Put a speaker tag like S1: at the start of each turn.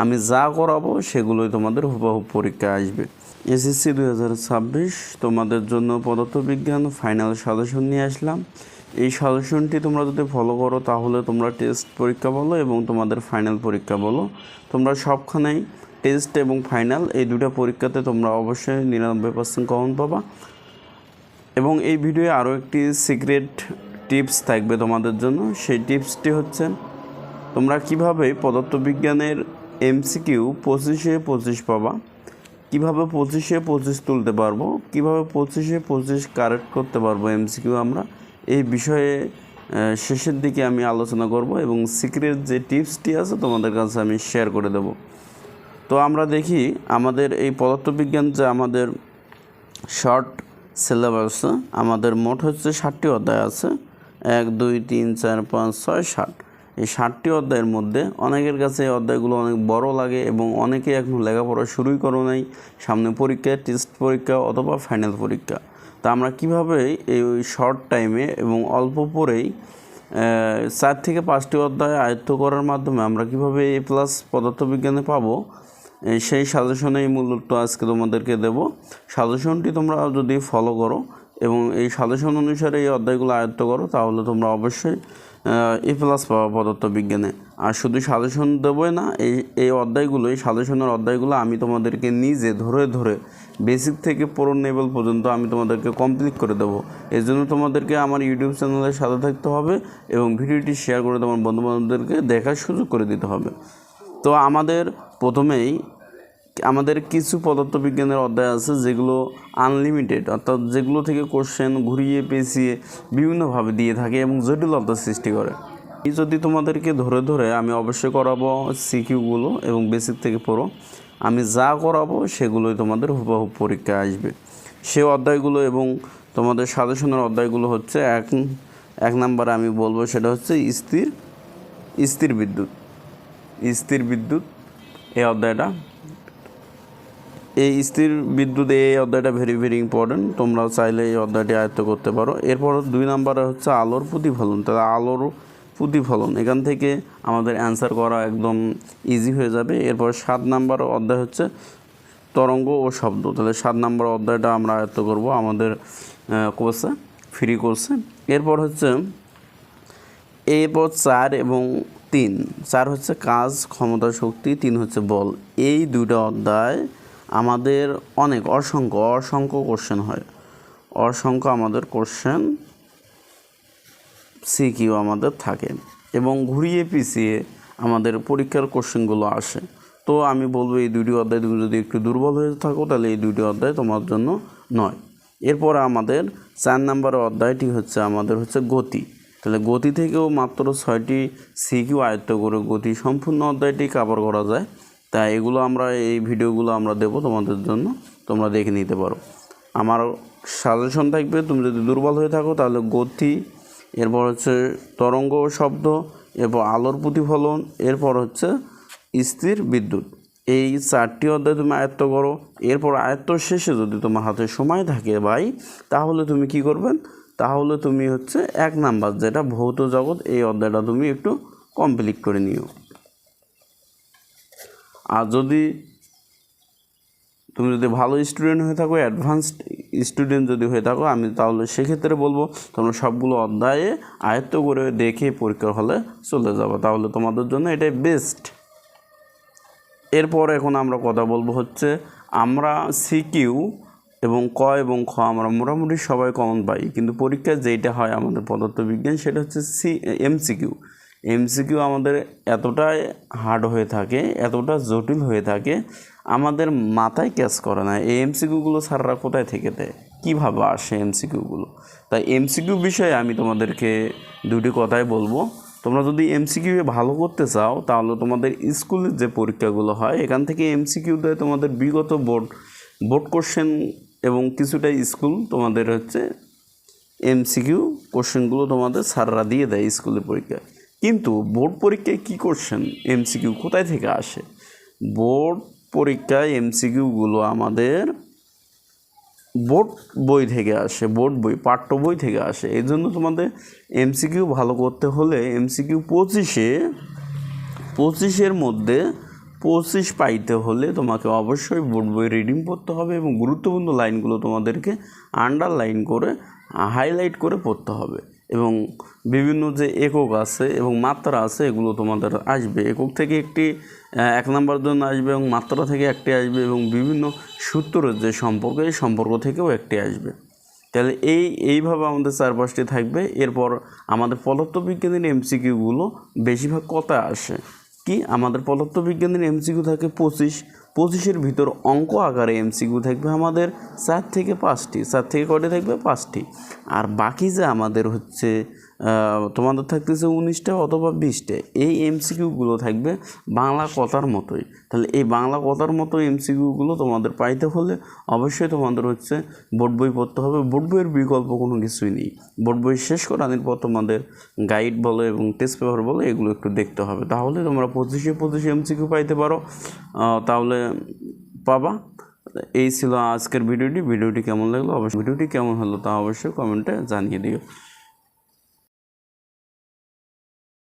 S1: আমি যা করাবো সেগুলোই তোমাদের হুবহু পরীক্ষা আসবে। এসএসসি দু হাজার ছাব্বিশ, তোমাদের জন্য পদার্থবিজ্ঞান ফাইনাল সাজেশন নিয়ে আসলাম। এই সাজেশনটি তোমরা যদি ফলো করো, তাহলে তোমরা টেস্ট পরীক্ষা বলো এবং তোমাদের ফাইনাল পরীক্ষা বলো। তোমরা সবখানেই টেস্ট এবং ফাইনাল এই দুটো পরীক্ষাতে তোমরা অবশ্যই নিরানব্বই পার্সেন্ট কমন পাবা। এবং এই ভিডিওয়ে আরও একটি সিক্রেট টিপস থাকবে তোমাদের জন্য। সেই টিপসটি হচ্ছে, তোমরা কীভাবে পদার্থবিজ্ঞানের এমসিকিউ পঁচিশে পঁচিশ পাবা। কীভাবে পঁচিশে পঁচিশ তুলতে পারব? কীভাবে পঁচিশে পঁচিশ কারেক্ট করতে পারব এমসিকিউ আমরা? এই বিষয়ে শেষের দিকে আমি আলোচনা করব এবং সিক্রেট যে টিপসটি আছে তোমাদের কাছে আমি শেয়ার করে দেব। তো আমরা দেখি, আমাদের এই পদার্থবিজ্ঞান যে আমাদের শর্ট সিলেবাস আমাদের মোট হচ্ছে ষাটটি অধ্যায় আছে। এক, দুই, তিন, চার, পাঁচ, ছয়, ষাট। এই ষাটটি অধ্যায়ের মধ্যে অনেকের কাছে এই অধ্যায়গুলো অনেক বড় লাগে এবং অনেকে এখন লেখাপড়া শুরুই করো নাই, সামনে পরীক্ষা, টেস্ট পরীক্ষা অথবা ফাইনাল পরীক্ষা। তা আমরা কীভাবে এই শর্ট টাইমে এবং অল্প পরেই চার থেকে পাঁচটি অধ্যায় আয়ত্ত করার মাধ্যমে আমরা কীভাবে এ প্লাস পদার্থবিজ্ঞানে পাবো এই সেই সাজেশনেই মূলত আজকে তোমাদেরকে দেব। সাজেশনটি তোমরা যদি ফলো করো এবং এই সাজেশন অনুসারে এই অধ্যায়গুলো আয়ত্ত করো, তাহলে তোমরা অবশ্যই এ প্লাস পাবা পদার্থবিজ্ঞানে। আর শুধু সাজেশন দেবই না, এই এই অধ্যায়গুলো, এই সাজেশনের অধ্যায়গুলো আমি তোমাদেরকে নিজে ধরে ধরে বেসিক থেকে পুরো লেভেল পর্যন্ত আমি তোমাদেরকে কমপ্লিট করে দেবো। এর জন্য তোমাদেরকে আমার ইউটিউব চ্যানেলের সাথে থাকতে হবে এবং ভিডিওটি শেয়ার করে তোমার বন্ধুবান্ধবদেরকে দেখার সুযোগ করে দিতে হবে। তো আমাদের প্রথমেই আমাদের কিছু পদার্থবিজ্ঞানের অধ্যায় আছে যেগুলো আনলিমিটেড অর্থাৎ যেগুলো থেকে কোশ্চেন ঘুরিয়ে, পেঁচিয়ে বিভিন্নভাবে দিয়ে থাকে এবং জটিলতা সৃষ্টি করে। এই যদি তোমাদেরকে ধরে ধরে আমি অবশ্যই করাবো সিকিউগুলো এবং বেসিক থেকে পড়ো। আমি যা করাবো সেগুলোই তোমাদের হুবহু পরীক্ষায় আসবে। সে অধ্যায়গুলো এবং তোমাদের সাজেশনের অধ্যায়গুলো হচ্ছে এক এক নাম্বারে আমি বলব সেটা হচ্ছে স্থির স্থির বিদ্যুৎ স্থির বিদ্যুৎ, এই অধ্যায়টা। এই স্থির বিদ্যুৎ এই অধ্যায়টা ভেরি ভেরি ইম্পর্টেন্ট তোমরা চাইলে এই অধ্যায়টি আয়ত্ত করতে পারো। এরপর দুই নাম্বারে হচ্ছে আলোর প্রতিফলন। তাহলে আলোর প্রতিফলন, এখান থেকে আমাদের অ্যান্সার করা একদম ইজি হয়ে যাবে। এরপর সাত নাম্বার অধ্যায় হচ্ছে তরঙ্গ ও শব্দ। তাহলে সাত নাম্বার অধ্যায়টা আমরা আয়ত্ত করব আমাদের কোর্সে ফ্রি কোর্সে এরপর হচ্ছে এরপর চার এবং তিন। চার হচ্ছে কাজ, ক্ষমতা, শক্তি, তিন হচ্ছে বল। এই দুইটা অধ্যায় আমাদের অনেক অসংখ্য অসংখ্য কোশ্চেন হয়। অসংখ্য আমাদের কোশ্চেন সিকিউ আমাদের থাকে এবং ঘুরিয়ে পিছিয়ে আমাদের পরীক্ষার কোশ্চেনগুলো আসে। তো আমি বলব এই দুটি অধ্যায় তুমি যদি একটু দুর্বল হয়ে থাকো, তাহলে এই দুটি অধ্যায় তোমার জন্য নয়। এরপর আমাদের চার নাম্বার অধ্যায়টি হচ্ছে আমাদের হচ্ছে গতি। তাহলে গতি থেকেও মাত্র ছয়টি সিকিউ আয়ত্ত করে গতি সম্পূর্ণ অধ্যায়টি কাভার করা যায়। তাই এগুলো আমরা, এই ভিডিওগুলো আমরা দেবো তোমাদের জন্য, তোমরা দেখে নিতে পারো। আমার সাজেশন থাকবে, তুমি যদি দুর্বল হয়ে থাকো তাহলে গতি, এরপর হচ্ছে তরঙ্গ শব্দ, এরপর আলোর প্রতিফলন, এরপর হচ্ছে স্থির বিদ্যুৎ। এই চারটি অধ্যায় তুমি আয়ত্ত করো, এরপর আয়ত্ত শেষে যদি তোমার হাতে সময় থাকে ভাই, তাহলে তুমি কি করবেন তাহলে তুমি হচ্ছে এক নাম্বার, যেটা ভৌত জগৎ, এই অধ্যায়টা তুমি একটু কমপ্লিট করে নিও। আর যদি তুমি যদি ভালো স্টুডেন্ট হয়ে থাকো অ্যাডভান্সড স্টুডেন্ট যদি হয়ে থাকো, আমি তাহলে সেক্ষেত্রে বলব, তোমরা সবগুলো অধ্যায়ে আয়ত্ত করে দেখে পরীক্ষার হলে চলে যাব। তাহলে তোমাদের জন্য এটাই বেস্ট এরপর এখন আমরা কথা বলব হচ্ছে, আমরা সিকিউ এবং ক এবং খ আমরা মোটামুটি সবাই কমন পাই, কিন্তু পরীক্ষায় যেইটা হয় আমাদের পদার্থবিজ্ঞান, সেটা হচ্ছে সি এমসিকিউ এমসিকিউ আমাদের এতটাই হার্ড হয়ে থাকে, এতটা জটিল হয়ে থাকে, আমাদের মাথায় ক্যাচ করে না। এই এমসিকিউগুলো স্যাররা কোথায় থেকে দেয়? কীভাবে আসে এমসিকিউগুলো তাই এমসিকিউ বিষয়ে আমি তোমাদেরকে দুটি কথাই বলব। তোমরা যদি এমসিকিউ ভালো করতে চাও, তাহলে তোমাদের স্কুলের যে পরীক্ষাগুলো হয়, এখান থেকে এমসিকিউ দেয় তোমাদের বিগত বোর্ড বোর্ড কোশ্চেন এবং কিছুটা স্কুল তোমাদের হচ্ছে এমসিকিউ কোশ্চেনগুলো তোমাদের স্যাররা দিয়ে দেয় স্কুলের পরীক্ষায়। কিন্তু বোর্ড পরীক্ষায় কী করছেন? এমসিকিউ কোথায় থেকে আসে? বোর্ড পরীক্ষায় এমসিকিউগুলো আমাদের বোর্ড বই থেকে আসে, বোর্ড বই, পাঠ্য বই থেকে আসে। এই জন্য তোমাদের এমসিকিউ ভালো করতে হলে এমসিকিউ পঁচিশে, পঁচিশের মধ্যে পঁচিশ পাইতে হলে তোমাকে অবশ্যই বোর্ড বই রিডিং পড়তে হবে এবং গুরুত্বপূর্ণ লাইনগুলো তোমাদেরকে আন্ডারলাইন করে হাইলাইট করে পড়তে হবে। এবং বিভিন্ন যে একক আছে এবং মাত্রা আছে, এগুলো তোমাদের আসবে। একক থেকে একটি এক নাম্বার জন্য আসবে এবং মাত্রা থেকে একটি আসবে এবং বিভিন্ন সূত্রের যে সম্পর্ক, এই সম্পর্ক থেকেও একটি আসবে। তাহলে এই, এইভাবে আমাদের চার পাঁচটি থাকবে। এরপর আমাদের পদার্থবিজ্ঞানের এমসিকিউগুলো বেশিরভাগ কথা আসে। কি? আমাদের পদার্থবিজ্ঞানের এমসিকিউ থাকে পঁচিশ পঁচিশের ভিতর অঙ্ক আকারে এমসিকিউ থাকবে আমাদের চার থেকে পাঁচটি চার থেকে কটি থাকবে? পাঁচটি। আর বাকি যে আমাদের হচ্ছে তোমাদের থাকতেছে উনিশটা অথবা বিশটা, এই এমসিকিউগুলো থাকবে বাংলা কথার মতোই। তাহলে এই বাংলা কথার মতো এমসিকিউগুলো তোমাদের পাইতে হলে অবশ্যই তোমাদের হচ্ছে বোর্ড বই পড়তে হবে। বোর্ড বইয়ের বিকল্প কোনো কিছুই নেই। বোর্ড বই শেষ করানোর পর তোমাদের গাইড বলো এবং টেস্ট পেপার বলো, এগুলো একটু দেখতে হবে। তাহলে তোমরা পঁচিশে পঁচিশে এমসিকিউ পাইতে পারো। তাহলে পাবা। এই ছিল আজকের ভিডিওটি। ভিডিওটি কেমন লাগল? অবশ্যই ভিডিওটি কেমন হলো তা অবশ্যই কমেন্টে জানিয়ে দিও।